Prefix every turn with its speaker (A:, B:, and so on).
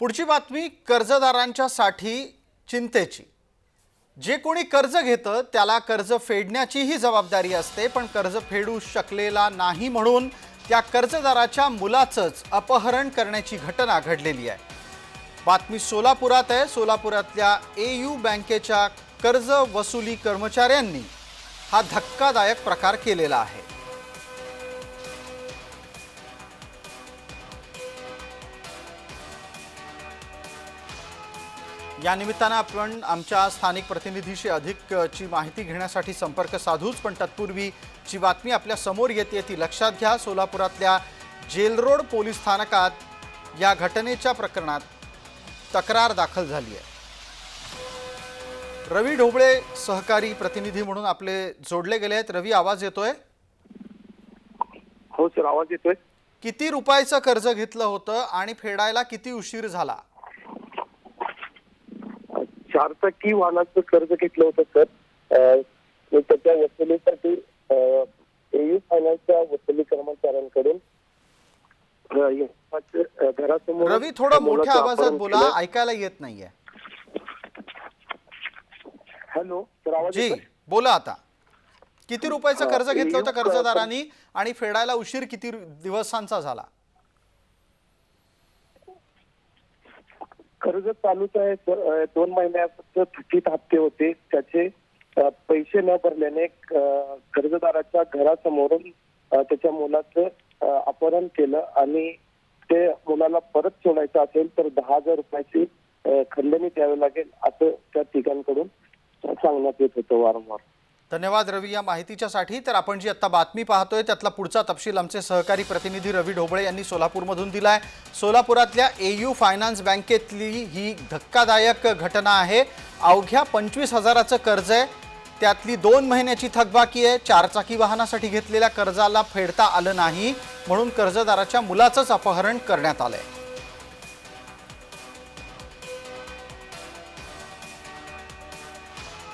A: पुढची बातमी कर्जदारांच्यासाठी चिंतेची. जे कोणी कर्ज घेतं त्याला कर्ज फेडण्याचीही जबाबदारी असते पण कर्ज फेडू शकलेला नाही म्हणून त्या कर्जदाराच्या मुलाचंच अपहरण करण्याची घटना घडलेली आहे. बातमी सोलापुरात आहे. सोलापुरातल्या ए यू बँकेच्या कर्ज वसुली कर्मचाऱ्यांनी हा धक्कादायक प्रकार केलेला आहे. या निमित्तानं आपण आमच्या स्थानिक प्रतिनिधीशी अधिकची माहिती घेण्यासाठी संपर्क साधूच पण तत्पूर्वी जी बातमी आपल्यासमोर येते ती लक्षात घ्या. सोलापुरातल्या जेलरोड पोलीस स्थानकात या घटनेच्या प्रकरणात तक्रार दाखल झाली आहे. रवी ढोबळे सहकारी प्रतिनिधी म्हणून आपले जोडले गेले आहेत. रवी आवाज येतोय?
B: हो सर आवाज येतोय.
A: किती रुपयाचं कर्ज घेतलं होतं आणि फेडायला किती उशीर झाला?
B: चार चाकी वाहनाचं कर्ज घेतलं होतं सर. त्याच्या वसुलीसाठी एयू फायनान्सच्या वसुली कर्मचाऱ्यांकडून घरासमोर
A: रवी थोडं मोठ्या आवाजात बोला. ऐकायला येत नाहीये.
B: हॅलो सर आवाज
A: जी
B: येतोय?
A: बोला आता. किती रुपयाचं कर्ज घेतलं होतं कर्जदारांनी आणि फेडायला उशीर किती दिवसांचा झाला?
B: कर्ज चालूच आहे. दोन महिन्याचं थकीत हप्ते होते. त्याचे पैसे न भरल्याने कर्जदाराच्या घरासमोरून त्याच्या मुलाचं अपहरण केलं आणि ते मुलाला परत सोडायचं असेल तर दहा हजार रुपयाची खंडणी द्यावी लागेल असं त्या ठिकाणकडून सांगण्यात येत होतं वारंवार.
A: धन्यवाद रवी या माहितीच्यासाठी. तर आपण जी आत्ता बातमी पाहतोय त्यातला पुढचा तपशील आमचे सहकारी प्रतिनिधी रवी ढोबळे यांनी सोलापूरमधून दिला आहे सोलापुरातल्या ए यू फायनान्स बँकेतली ही धक्कादायक घटना आहे. अवघ्या पंचवीस हजाराचं कर्ज आहे. त्यातली दोन महिन्याची थकबाकी आहे. चारचाकी वाहनासाठी घेतलेल्या कर्जाला फेडता आलं नाही. म्हणून कर्जदाराच्या मुलाचंच अपहरण करण्यात आलं आहे